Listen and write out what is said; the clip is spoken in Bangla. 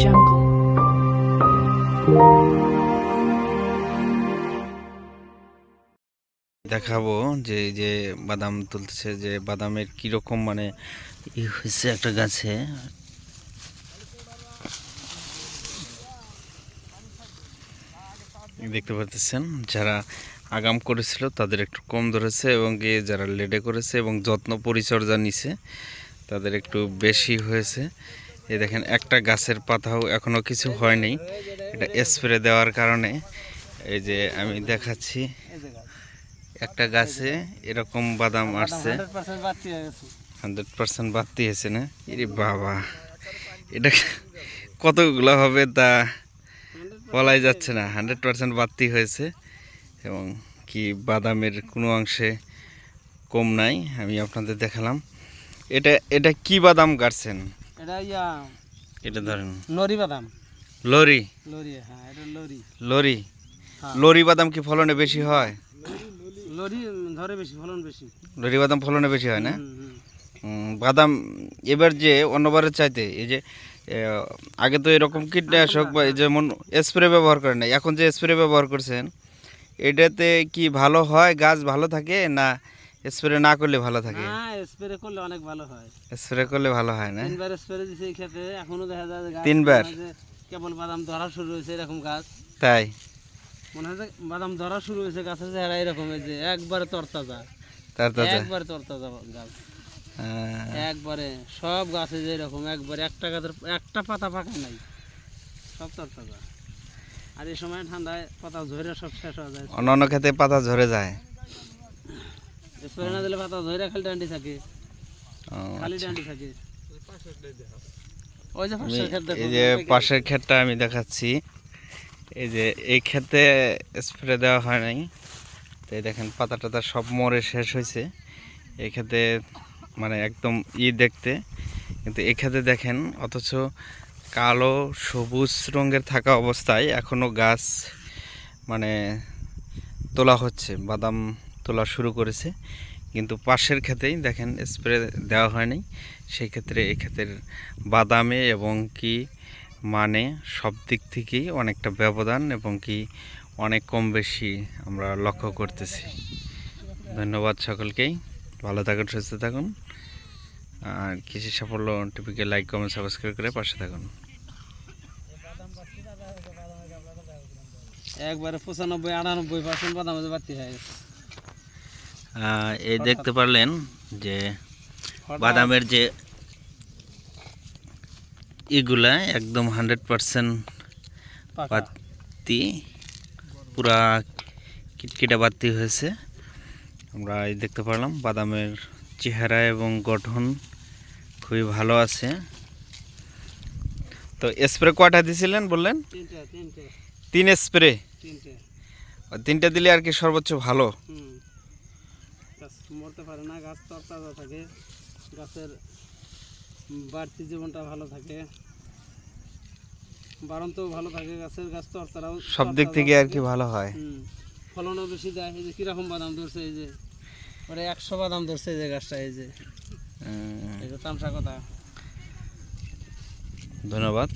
Jungle. দেখাবো যে যে বাদাম তুলতেছে, যে বাদামের কীরকম মানে ই হয়েছে একটা গাছে দেখতে পাচ্ছেন যারা আগাম করেছিল তাদের একটু কম ধরেছে এবং যারা লেডে করেছে এবং যত্ন পরিচর্যা নিছে, তাদের একটু বেশি হয়েছে এই দেখেন, একটা গাছের পাতাও এখনও কিছু হয়নি। এটা স্প্রে দেওয়ার কারণে এই যে আমি দেখাচ্ছি, একটা গাছে এরকম বাদাম আসছে। হান্ড্রেড পার্সেন্ট বাড়তি হয়েছে না? এরে বাবা, এটা কতগুলো হবে তা বলাই যাচ্ছে না। হান্ড্রেড পার্সেন্ট বাড়তি হয়েছে এবং কি বাদামের কোনো অংশে কম নাই, আমি আপনাদের দেখালাম। এটা এটা কি বাদাম কাটছেন এটা ইয়া এটা ধরেন। লরি বাদাম। লরি? লরি হ্যাঁ এটা লরি। লরি। লরি বাদাম কি ফলনে বেশি হয়? লরি ধরে বেশি ফলন বেশি। লরি বাদাম ফলনে বেশি হয় না? বাদাম এবার যে অন্যবারের চাইতে এই যে আগে তো এরকম কীটনাশক বা যেমন স্প্রে ব্যবহার করেন না এখন যে স্প্রে ব্যবহার করছেন এটাতে কি ভালো হয়? গাছ ভালো থাকে না স্প্রে না করলে ভালো থাকে? হ্যাঁ স্প্রে করলে অনেক ভালো হয়। স্প্রে করলে ভালো হয় না? তিনবার স্প্রে দিছে এই ক্ষেত্রে এখনও দেখা যায় গাছ তিনবার? হয় কেবল বাদাম ধরা শুরু হয়েছে এরকম গাছ। তাই? মনে হয় বাদাম ধরা শুরু হয়েছে গাছের চেহারা এরকম এই যে একবারে তরতাজা। তার তো একবারে তরতাজা গাছ। আহ, একবারে সব গাছে যে এরকম একবারে একটা গাছের একটা পাতা পাকা নাই। সব তরতাজা। আর এই সময় ঠান্ডায় পাতা ঝরে সব শেষ হয়ে যায়। অন্য অন্য ক্ষেত্রে পাতা ঝরে যায়। স্প্রে না দিলে পাতা ঝরে খালি ডান্ডি থাকে। খালি আচ্ছা। ডান্ডি থাকে। ওই যে আমি পাশের ক্ষেত দেখো, এই যে পাশের ক্ষেতটা আমি দেখাচ্ছি। এই যে এই ক্ষেতে স্প্রে দেওয়া হয় নাই। তো দেখেন পাতা টাতা সব মরে শেষ হয়েছে। এই ক্ষেতে মানে একদম ই দেখতে। কিন্তু এই ক্ষেতে দেখেন অথচ কালো সবুজ রঙের থাকা অবস্থায় এখনও গাছ মানে তোলা হচ্ছে। বাদাম তোলা শুরু করেছে। কিন্তু পাশের ক্ষেতেই দেখেন স্প্রে দেওয়া হয়নি সেই ক্ষেত্রে এই ক্ষেতের বাদামে এবং কি মানে সব দিক থেকেই অনেকটা ব্যবধান এবং কি অনেক কম বেশি আমরা লক্ষ্য করতেছি। ধন্যবাদ সকলকেই। ভালো থাকুন, সুস্থ থাকুন। আর কৃষি সাফল্য টিভিকে লাইক কমেন্ট সাবস্ক্রাইব করে পাশে থাকুন। একবারে পঁচানব্বই, আটানব্বই পার্সেন্ট বাদাম বাড়তি হয়ে গেছে। এই দেখতে পারলেন যে বাদামের যে এগুলা একদম হান্ড্রেড পারসেন্ট পাকা। বাতি পুরা কিটকিটা বাতি হয়েছে। আমরা এই দেখতে পারলাম বাদামের চেহারা এবং গঠন খুবই ভালো আছে। তো স্প্রে কয়টা দিয়েছিলেন বললেন? তিন স্প্রে? তিনটে। দিলে আর কি সর্বোচ্চ ভালো। গাছ মরতে পারে না গাছ তরতাজা থাকে গাছের বাড়তি জীবনটা ভালো থাকে বাড়ন্তও ভালো থাকে গাছের গাছ তরতারাও সব দিক থেকে আর কি ভালো হয়। ফলনও বেশি দেয় এই যে কীরকম বাদাম ধরছে এই যে ওরে একশো বাদাম ধরছে এই যে গাছটা এই যে এই যে তামসা কথা। ধন্যবাদ।